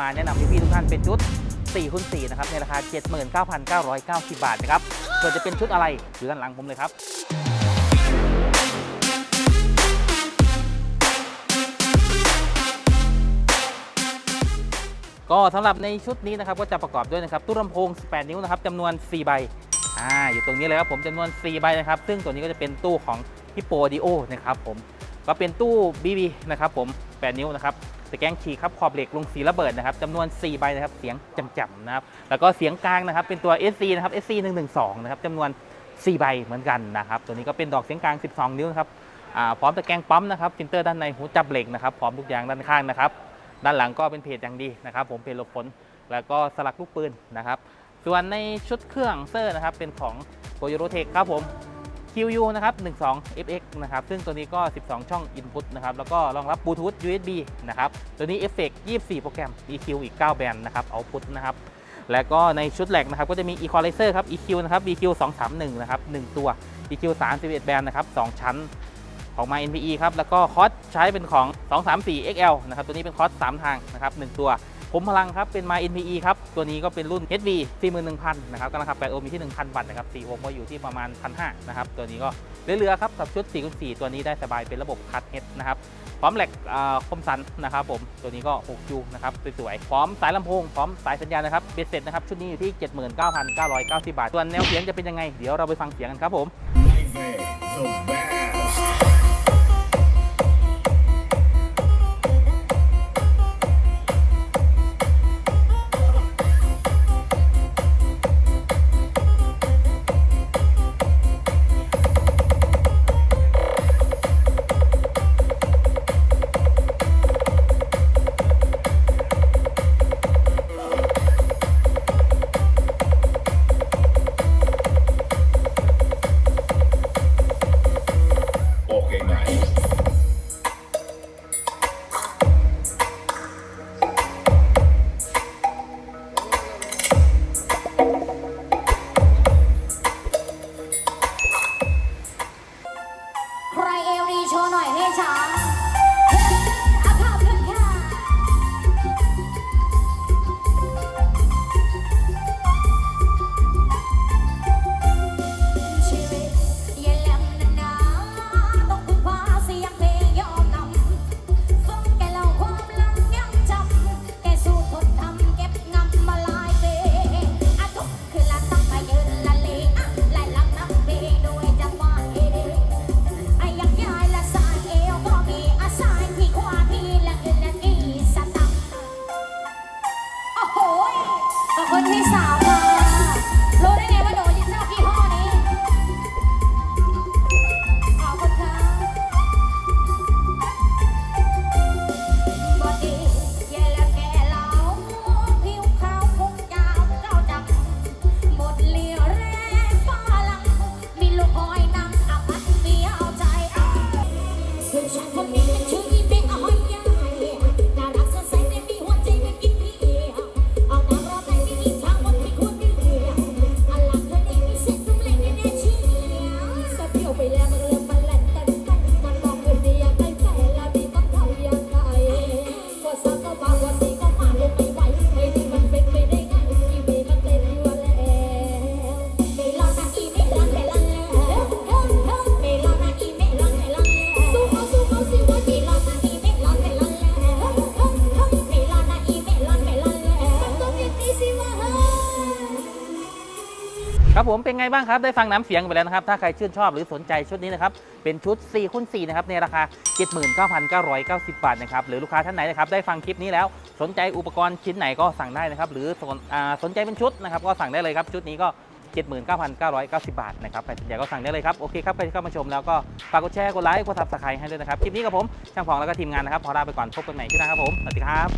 มาแนะนำพี่ๆทุกท่านเป็นชุด4คูณ4นะครับในราคา 79,990 บาทนะครับส่วนจะเป็นชุดอะไรอยู่ด้านหลังผมเลยครับก็สำหรับในชุดนี้นะครับก็จะประกอบด้วยนะครับตู้ลำโพง 18 นิ้วนะครับจำนวน 4 ใบอ่าอยู่ตรงนี้เลยครับผมจำนวน 4 ใบนะครับ ซึ่งตัวนี้ก็จะเป็นตู้ของฮิปโปดิโอนะครับผมก็เป็นตู้ BB นะครับผม 8 นิ้วนะครับ ตะแกงฉีกครับขอบเหล็กลงสีระเบิดนะครับจำนวน 4 ใบนะครับเสียงจำๆนะครับแล้วก็เสียงกลางนะครับเป็นตัว SC นะครับ SC 112นะครับจำนวน 4 ใบเหมือนกันนะครับตัวนี้ก็เป็นดอกเสียงกลาง 12 นิ้วนะครับพร้อมตะแกรงปั๊มนะครับฟิลเตอร์ด้านในหูจับเหล็กนะครับพร้อมทุกอย่างด้านข้างนะครับด้านหลังก็เป็นเพจอย่างดีนะครับผมเพจหลบฝนแล้วก็สลักลูกปืนนะครับส่วนในชุดเครื่องเซอร์นะครับเป็นของ o y o r o t e c ครับผม QU นะครับ 12 FX นะครับ ซึ่งตัวนี้ก็ 12 ช่อง Input นะครับ แล้วก็รองรับบลูทูธ USB นะครับ ตัวนี้ Effect 24 โปรแกรม EQ อีก 9 แบนด์นะครับ Output นะครับ แล้วก็ในชุดแหลกนะครับ ก็จะมี Equalizer ครับ EQ นะครับ EQ 231 นะครับ 1 ตัว EQ 31 แบนด์นะครับ 2 ชั้นของ My NPE ครับ แล้วก็คอสใช้เป็นของ 234 XL นะครับ ตัวนี้เป็นคอส3ทางนะครับ 1 ตัว ผมพลังครับเป็น My NPE ครับ ตัวนี้ก็เป็นรุ่น HV 41,000นะครับกำลังขับ8โอห์มอยู่ที่ 1,000 วัตต์นะครับ4โอห์มก็อยู่ที่ประมาณ 1,500นะครับ ตัวนี้ก็เหลือๆครับกับชุด4.4 ตัวนี้ได้สบายเป็นระบบคั t เฮดนะครับพร้อมแหลกอ่าคมสันนะครับผมตัวนี้ก็ 6U นะครับสวยๆพร้อมสายลำโพงพร้อมสายสัญญาณนะครับเบ็ดเสร็จนะครับชุดนี้อยู่ที่ 79,990 บาทส่วนแนวเสียงจะเป็นยังไง เดี๋ยวเราไปฟังเสียงกันครับผม ครับผมเป็นไงบ้างครับได้ฟังน้ำเสียงไปแล้วนะครับ ถ้าใครชื่นชอบหรือสนใจชุดนี้นะครับ เป็นชุด4คูณ4นะครับในราคา 79,990 บาทนะครับหรือลูกค้าท่านไหนนะครับได้ฟังคลิปนี้แล้วสนใจอุปกรณ์ชิ้นไหนก็สั่งได้นะครับหรือสนสนใจเป็นชุดนะครับก็สั่งได้เลยครับชุดนี้ก็ 79,990 บาทนะครับใครสนใจก็สั่งได้เลยครับโอเคครับใครที่เข้ามาชมแล้วก็ฝากกดแชร์กดไลค์กดซับสไครต์ให้ด้วยนะครับคลิปนี้กับผมช่างฟองแล้วก็ทีมงานนะครับขอลาไปก่อนพบกันใหม่ที่หน้าครับผมสวัสดีครับ